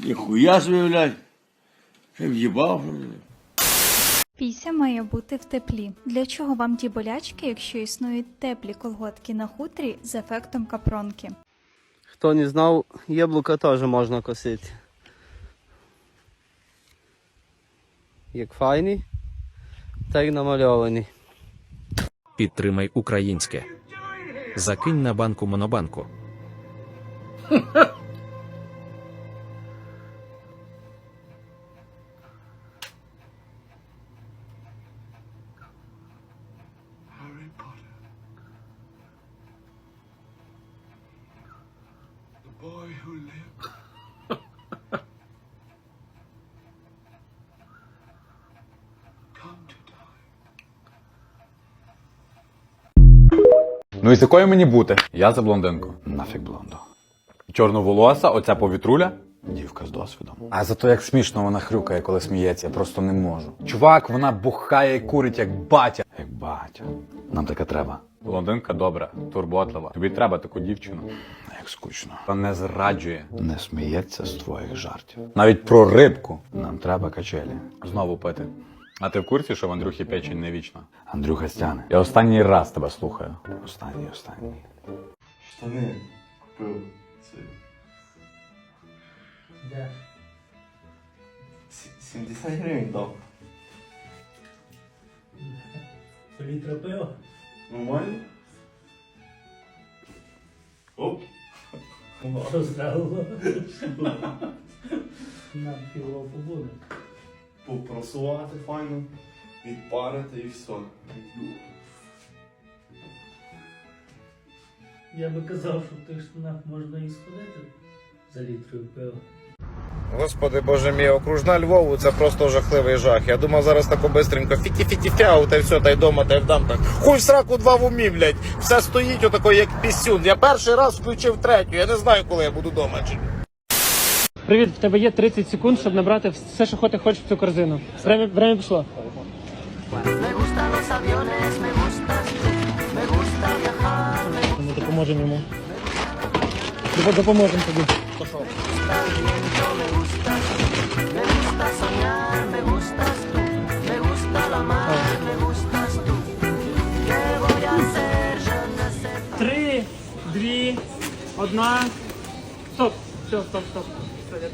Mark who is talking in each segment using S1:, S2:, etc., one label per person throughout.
S1: Ніхуя собі, блядь. Ще в'їбав.
S2: Піся має бути в теплі. Для чого вам ті болячки, якщо існують теплі колготки на хутрі з ефектом капронки?
S3: Хто не знав, яблука теж можна косити. Як файні, так й намальовані.
S4: Підтримай українське. Закинь на банку Монобанку.
S5: Ну і з якою мені бути? Я за блондинку. Нафіг блонду. Чорноволоса, оця повітруля. Дівка з досвідом. А зато як смішно вона хрюкає, коли сміється, я просто не можу. Чувак, вона бухає і курить, як батя. Як батя. Нам таке треба. Блондинка добра, турботлива. Тобі треба таку дівчину. Як скучно. Та не зраджує. Не сміється з твоїх жартів. Навіть про рибку. Нам треба качелі. Знову пити. А ти в курсі, що в Андрюхі печень не вічна? Андрюха стяне. Я останній раз тебе слухаю. Останній, останній.
S6: Штани купив. Це.
S7: Де?
S6: 70 гривень дав.
S7: Літра пива?
S6: Нормально? Оп.
S7: Роздрало. Нам півроку буде.
S6: Попрасувати файно, відпарити і все.
S7: Я би казав, що в тих штанах можна і сходити за літрою пива.
S8: Господи боже мій, окружна Львову це просто жахливий жах. Я думав зараз тако бистренько фіті фіті фяу, та й все, та й дома, та й вдам так. Хуй в сраку два в умі, блядь. Все стоїть отако, як пісюн. Я перший раз включив третю, я не знаю, коли я буду дома. Чи...
S9: Привіт, в тебе є 30 секунд, щоб набрати все, що ти хочеш в цю корзину. Время, время пішло. Ми допоможемо йому. Допо- Допоможемо тобі. Три, дві, одна. Стоп. Все, стоп, стоп. Все,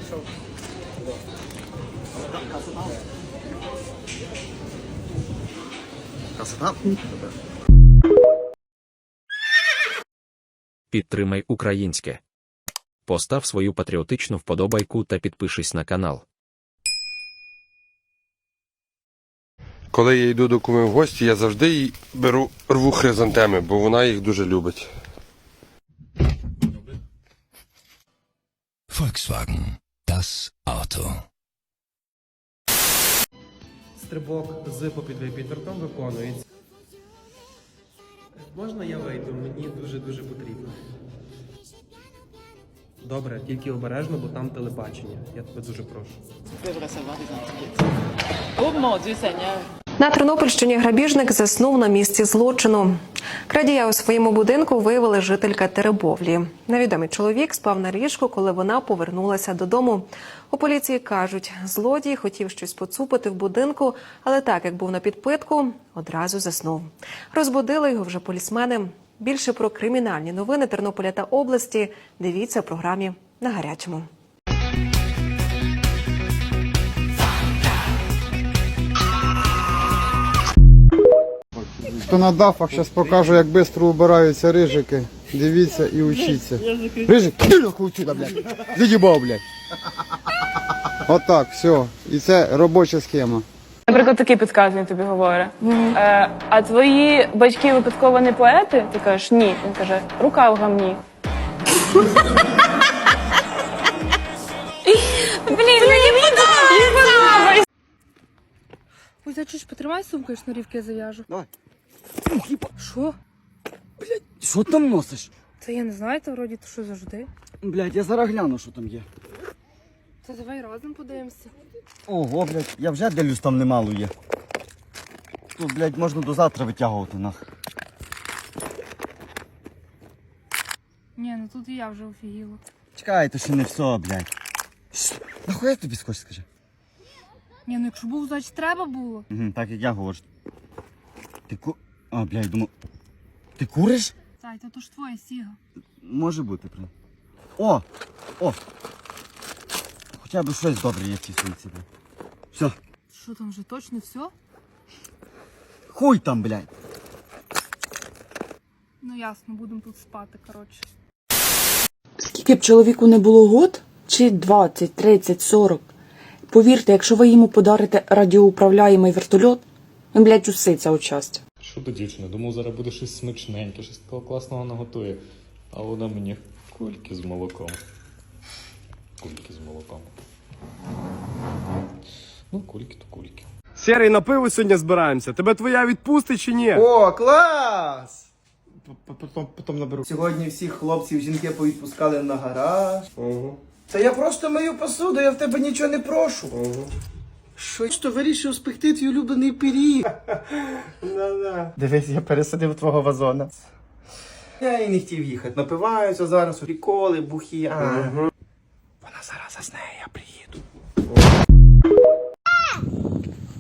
S9: я.
S4: Підтримай українське. Постав свою патріотичну вподобайку та підпишись на канал.
S10: Коли я йду до куми в гості, я завжди їй беру рву хризантеми, бо вона їх дуже любить.
S11: Volkswagen. Das Auto.
S3: Стрибок з попід підвертом виконується. Можна я вийду? Мені дуже-дуже потрібно. Добре, тільки обережно, бо там телебачення. Я тебе дуже прошу.
S12: На Тернопільщині грабіжник заснув на місці злочину. Крадія у своєму будинку виявили жителька Теребовлі. Невідомий чоловік спав на ліжку, коли вона повернулася додому. У поліції кажуть, злодій хотів щось поцупити в будинку, але так як був на підпитку, одразу заснув. Розбудили його вже полісмени. Більше про кримінальні новини Тернополя та області дивіться в програмі на гарячому.
S7: Хто на дафах, зараз покажу, як швидко убираються рижики. Дивіться і учіться. Рижик, сюди, блядь. Заїбав, блядь. Отак, все. І це робоча схема.
S9: Наприклад, такий підказ він тобі говорить. Е, а твої батьки випадково не поети? Ти кажеш, ні. Він каже, рука в гамні. Блін, мені подобається!
S2: Ой, за чуш, потримай сумку, я шнурівки зав'яжу.
S7: Давай.
S2: Що?
S7: Що там носиш?
S2: Та я не знаю, то вроді то що завжди.
S7: Блядь, я зараз гляну, що там є.
S2: Та давай разом подивимося.
S7: Ого, блядь, я вже дивлюсь, там немало є. Тут, блядь, можна до завтра витягувати нах.
S9: Ні, ну тут і я вже офігіла.
S1: Чекай, то ще не все, блядь. Нахуя тобі скотч, скажи?
S9: Ні, ну якщо був, значить треба було.
S1: Угу, так як я говорю. Ти ку... А, блядь, думав. Ти куриш?
S9: Зай, то ж твоя сіга.
S1: Може бути, блядь. О! О! Хоча б щось добре є в цій сумці, блядь. Все.
S9: Що там вже точно все?
S1: Хуй там, блядь.
S9: Ну ясно, будемо тут спати, коротше.
S13: Скільки б чоловіку не було год, чи 20, 30, 40. Повірте, якщо ви йому подарите радіоуправляємий вертольот, він, блядь, уситься от щастя.
S3: Що до дівчини? Думав, зараз буде щось смачненьке, щось такого класного наготує. А вона мені кульки з молоком. Кульки з молоком. Ну, кульки то кульки.
S10: Серий на пиво сьогодні збираємося. Тебе твоя відпустить чи ні?
S7: О, клас! Потім, потім наберу. Сьогодні всіх хлопців жінки повідпускали на гараж. Та я просто мию посуду, я в тебе нічого не прошу. Що ж то вирішив спекти твій улюблений пиріг? Дивись, я пересадив твого вазона. Я і не хотів їхати. Напиваються зараз, приколи, бухі. А. Вона зараз засне, я приїду.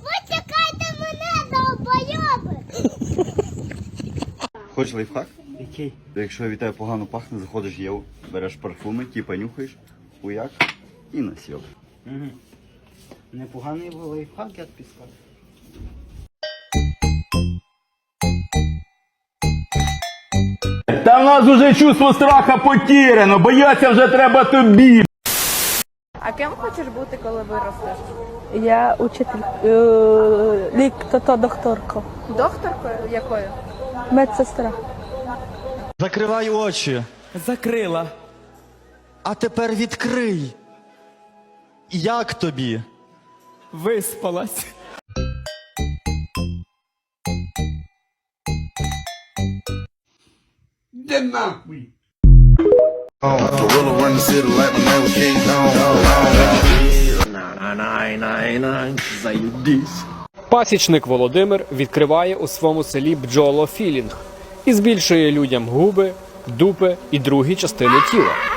S14: Почекайте мене, долбойоби!
S1: Хочеш лайфхак? Який? Якщо від тебе погано пахне, заходиш в Єву, береш парфуми, типа нюхаєш, хуяк і насьоб.
S7: Угу. Непоганий лайфхак, я тобі скажу.
S1: Та в нас уже чувство страха потеряно, бояться вже треба тобі.
S9: А ким хочеш бути, коли виростеш?
S14: Я учитель, е, лік, то, то докторка,
S9: Докторкою якою?
S14: медсестра.
S7: Закривай очі. Закрила. А тепер відкрий. Як тобі? Виспалась.
S1: Де нахуй?
S3: Пасічник Володимир відкриває у своєму селі бджолофілінг і збільшує людям губи, дупи і другі частини тіла.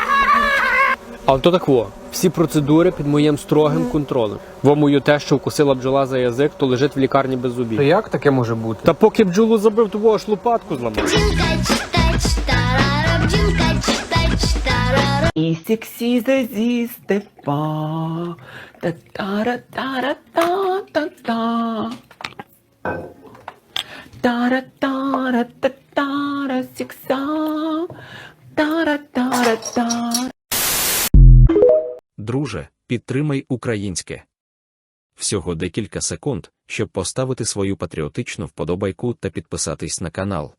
S3: А то так во, всі процедури під моїм строгим контролем. Во мою те, що вкусила бджола за язик, то лежить в лікарні без зубів. Та як таке може бути? Та поки бджолу забив, то аж лопатку зламав.
S13: І сексі зі степа. та тара тара та та та Тара тара та тара сікса. Тара тара та
S4: Друже, підтримай українське. Всього декілька секунд, щоб поставити свою патріотичну вподобайку та підписатись на канал.